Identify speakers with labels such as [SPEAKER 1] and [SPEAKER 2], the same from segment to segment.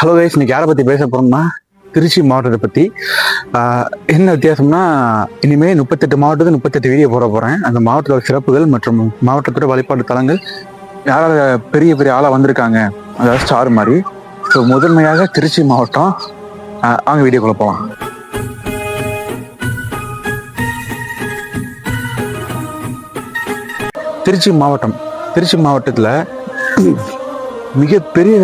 [SPEAKER 1] Hello guys இன்னைக்கு யாரை பற்றி பேச போகிறோம்னா திருச்சி மாவட்டத்தை பற்றி என்ன வித்தியாசம்னா இனிமேல் முப்பத்தெட்டு மாவட்டத்துக்கு முப்பத்தெட்டு வீடியோ போட போகிறேன் அந்த மாவட்டத்தோட சிறப்புகள் மற்றும் மாவட்டத்தோட வழிபாட்டு தலங்கள் யாரால் பெரிய பெரிய ஆளாக வந்திருக்காங்க. அதாவது ஸ்டார் மாதிரி. ஸோ முதன்மையாக திருச்சி மாவட்டம். அவங்க வீடியோக்குள்ளே போகலாம் திருச்சி மாவட்டம். திருச்சி மாவட்டத்தில் மிகப்பெரிய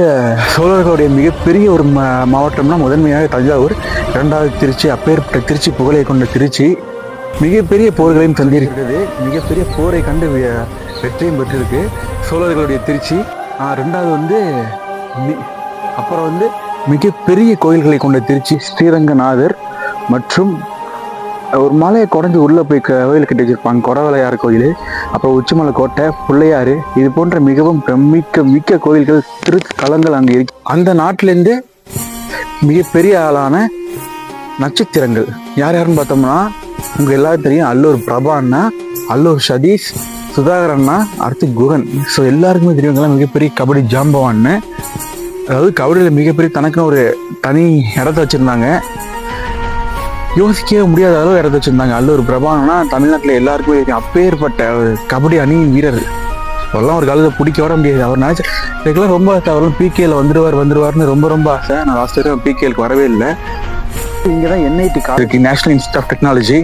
[SPEAKER 1] சோழர்களுடைய மிகப்பெரிய ஒரு மா- மாவட்டம்னா முதன்மையாக தஞ்சாவூர் இரண்டாவது திருச்சி அப்பேற்பட்ட திருச்சி புகழை கொண்ட திருச்சி. மிகப்பெரிய போர்களையும் சந்திருக்கிறது மிகப்பெரிய போரை கண்டு வெ- வெற்றியும் பெற்றிருக்கு சோழர்களுடைய திருச்சி. ரெண்டாவது வந்து அப்புறம் வந்து மிகப்பெரிய கோயில்களை கொண்ட திருச்சி ஸ்ரீரங்கநாதர் மற்றும் ஒரு மலையை குறைஞ்சி உள்ளே போய் க- கோயில் கட்டி வச்சுருப்பாங்க. கொடவலையார் கோயில் அப்புறம் உச்சிமலை கோட்டை பிள்ளையாறு இது போன்ற மிகவும் பிரமிக்க மிக்க கோயில்கள் திரு களங்கள் அங்கே இருக்கு. அந்த நாட்டிலேருந்து மிகப்பெரிய ஆளான நட்சத்திரங்கள். யார் யாருன்னு பார்த்தோம்னா உங்க எல்லாரும் தெரியும் அல்லூர் பிரபா அண்ணா அல்லூர் சதீஷ் சுதாகர் அண்ணா அடுத்து குகன். ஸோ எல்லாருக்குமே தெரியும் மிகப்பெரிய கபடி ஜாம்பவான்னு. அதாவது கபடியில் மிகப்பெரிய தனக்குன்னு ஒரு தனி இடத்த வச்சுருந்தாங்க. யோசிக்கவே முடியாத அளவு இடத்த வச்சிருந்தாங்க. அல்லூர் பிரபானா தமிழ்நாட்டில் எல்லாருக்குமே தெரியும். அப்பேற்பட்ட ஒரு கபடி அணியின் வீரர். அவரெல்லாம் ஒரு காலத்தில் பிடிக்க வர முடியாது. அவர் நினைச்ச இதுக்கெல்லாம் ரொம்ப ஆசை. அவரெல்லாம் பிகேல வந்துடுவார் வந்துடுவார்னு ரொம்ப ரொம்ப ஆசை. நான் லாஸ்ட் வரைக்கும் பிகேலுக்கு வரவே இல்லை. இங்கே தான் NIT college national institute of technology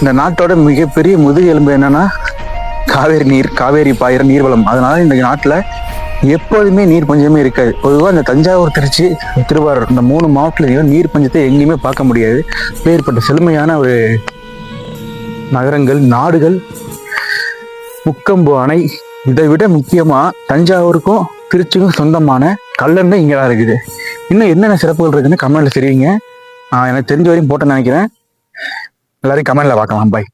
[SPEAKER 1] இந்த நாட்டோட மிகப்பெரிய முதுகு எலும்பு என்னன்னா காவேரி நீர் காவேரி பாயிர நீர்வளம். அதனால இந்த நாட்டில் எப்போதுமே நீர் பஞ்சமே இருக்காது. பொதுவாக இந்த தஞ்சாவூர் திருச்சி திருவாரூர் இந்த மூணு மாவட்டத்துலையும் நீர் பஞ்சத்தை எங்கேயுமே பார்க்க முடியாது. பேர்பட்ட செழுமையான ஒரு நகரங்கள் நாடுகள் முக்கம்பு அணை இதை விட முக்கியமாக தஞ்சாவூருக்கும் திருச்சிக்கும் சொந்தமான கல்லணை இங்கே தான் இருக்குது. இன்னும் என்னென்ன சிறப்புகள் இருக்குன்னு கமெண்ட்ல தெரிவிங்க. எனக்கு தெரிஞ்ச வரையும் போட்டேன்னு நினைக்கிறேன். எல்லாரையும் கமெண்ட்ல பார்க்கலாம். பாய்